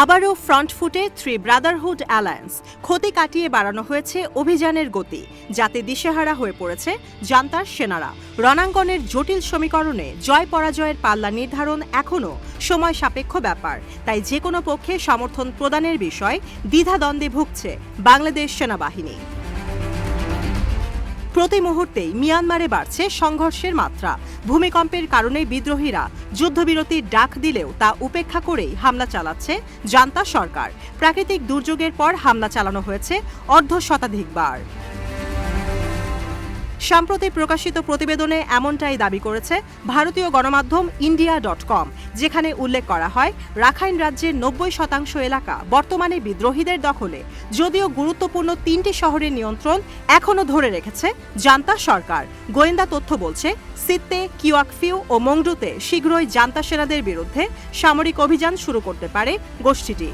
আবারও ফ্রন্ট ফুটে three Brotherhood alliance. ক্ষতি কাটিয়ে বাড়ানো হয়েছে অভিযানের গতি। যাতে দিশেহারা হয়ে পড়েছে জান্তার সেনারা। রণাঙ্গনের জটিল সমীকরণে জয় পরাজয়ের পাল্লা নির্ধারণ এখনও সময় সাপেক্ষ ব্যাপার। তাই যে কোনো পক্ষে সমর্থন প্রদানের বিষয় দ্বিধাদ্বন্দ্বে ভুগছে বাংলাদেশ সেনাবাহিনী। প্রতি মুহূর্তেই মিয়ানমারে বাড়ছে সংঘর্ষের মাত্রা। ভূমিকম্পের কারণে বিদ্রোহীরা যুদ্ধবিরতির ডাক দিলেও তা উপেক্ষা করেই হামলা চালাচ্ছে জান্তা সরকার। প্রাকৃতিক দুর্যোগের পর হামলা চালানো হয়েছে অর্ধ শতাধিকবার। সম্প্রতি প্রকাশিত প্রতিবেদনে এমনটাই দাবি করেছে ভারতীয় গণমাধ্যম ইন্ডিয়া ডট কম, যেখানে উল্লেখ করা হয়, রাখাইন রাজ্যের নব্বই শতাংশ এলাকা বর্তমানে বিদ্রোহীদের দখলে, যদিও গুরুত্বপূর্ণ তিনটি শহরের নিয়ন্ত্রণ এখনও ধরে রেখেছে জান্তা সরকার। গোয়েন্দা তথ্য বলছে, সিত্তে, কিওয়াকফিউ ও মংডুতে শীঘ্রই জান্তা সেনাদের বিরুদ্ধে সামরিক অভিযান শুরু করতে পারে গোষ্ঠীটি।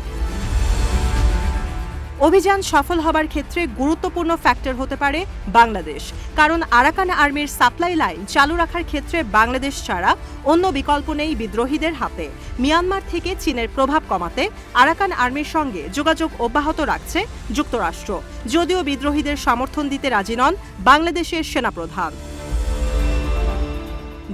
অভিযান সফল হবার ক্ষেত্রে গুরুত্বপূর্ণ ফ্যাক্টর হতে পারে বাংলাদেশ। কারণ আরাকান আর্মির সাপ্লাই লাইন চালু রাখার ক্ষেত্রে বাংলাদেশ ছাড়া অন্য বিকল্প নেই বিদ্রোহীদের হাতে। মিয়ানমার থেকে চীনের প্রভাব কমাতে আরাকান আর্মির সঙ্গে যোগাযোগ অব্যাহত রাখছে যুক্তরাষ্ট্র। যদিও বিদ্রোহীদের সমর্থন দিতে রাজি নন বাংলাদেশের সেনাপ্রধান।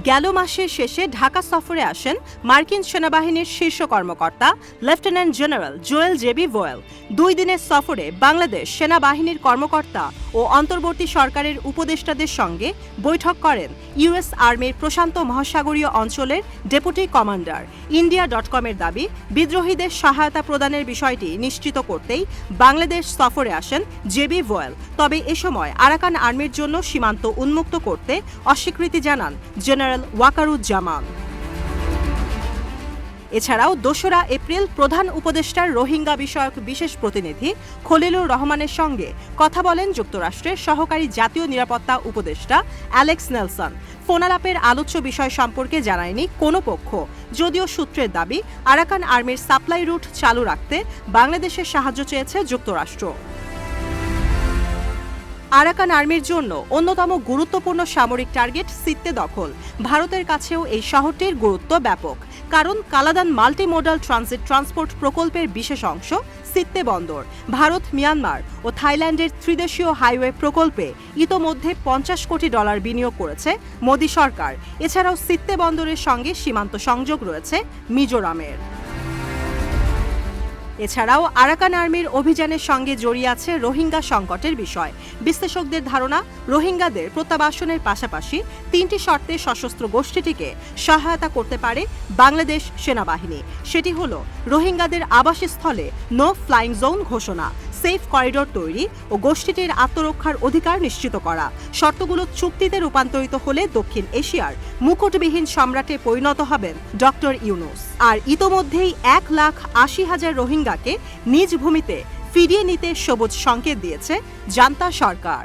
গেল মাসের শেষে ঢাকা সফরে আসেন মার্কিন সেনাবাহিনীর শীর্ষ কর্মকর্তা, lieutenant general Joel J B Vowell. দুই দিনের সফরে বাংলাদেশ সেনাবাহিনীর কর্মকর্তা ও অন্তর্বর্তী সরকারের উপদেষ্টাদের সঙ্গে বৈঠক করেন ইউএস আর্মির প্রশান্ত মহাসাগরীয় অঞ্চলের ডেপুটি কমান্ডার। ইন্ডিয়া ডট কমের দাবি, বিদ্রোহীদের সহায়তা প্রদানের বিষয়টি নিশ্চিত করতেই বাংলাদেশ সফরে আসেন জেবি ভোয়েল। তবে এ সময় আরাকান আর্মির জন্য সীমান্ত উন্মুক্ত করতে অস্বীকৃতি জানান জেনারেল ওয়াকারুজ্জামান। এছাড়াও দোসরা এপ্রিল প্রধান উপদেষ্টার রোহিঙ্গা বিষয়ক বিশেষ প্রতিনিধি খলিলুর রহমানের সঙ্গে কথা বলেন যুক্তরাষ্ট্রের সহকারী জাতীয় নিরাপত্তা উপদেষ্টা অ্যালেক্স নেলসন। ফোনালাপের আলোচ্য বিষয় সম্পর্কে জানায়নি কোনো পক্ষ। যদিও সূত্রের দাবি, আরাকান আর্মির সাপ্লাই রুট চালু রাখতে বাংলাদেশের সাহায্য চেয়েছে যুক্তরাষ্ট্র। আরাকান আর্মির জন্য অন্যতম গুরুত্বপূর্ণ সামরিক টার্গেট সিত্তে দখল। ভারতের কাছেও এই শহরটির গুরুত্ব ব্যাপক। কারণ Kaladan multi modal transit transport প্রকল্পের বিশেষ অংশ সিত্তে বন্দর। ভারত, মিয়ানমার ও থাইল্যান্ডের ত্রিদেশীয় হাইওয়ে প্রকল্পে ইতোমধ্যে পঞ্চাশ কোটি ডলার বিনিয়োগ করেছে মোদী সরকার। এছাড়াও সিত্তে বন্দরের সঙ্গে সীমান্ত সংযোগ রয়েছে মিজোরামের। এছাড়াও আরাকান আর্মির অভিযানের সঙ্গে জড়িয়ে আছে রোহিঙ্গা সংকটের বিষয়। বিশ্লেষকদের ধারণা, রোহিঙ্গাদের প্রত্যাবাসনের পাশাপাশি তিনটি শর্তে সশস্ত্র গোষ্ঠীটিকে সহায়তা করতে পারে বাংলাদেশ সেনাবাহিনী। সেটি হল, রোহিঙ্গাদের আবাসস্থলে নো ফ্লাইং জোন ঘোষণা সেফ করিডোর তৈরি ও গোষ্ঠীটির আত্মরক্ষার অধিকার নিশ্চিত করা। শর্তগুলো চুক্তিতে রূপান্তরিত হলে দক্ষিণ এশিয়ার মুকুটবিহীন সম্রাটে পরিণত হবেন ডক্টর ইউনুস। আর ইতোমধ্যেই এক লাখ আশি হাজার রোহিঙ্গাকে নিজ ভূমিতে ফিরিয়ে নিতে সবুজ সংকেত দিয়েছে জান্তা সরকার।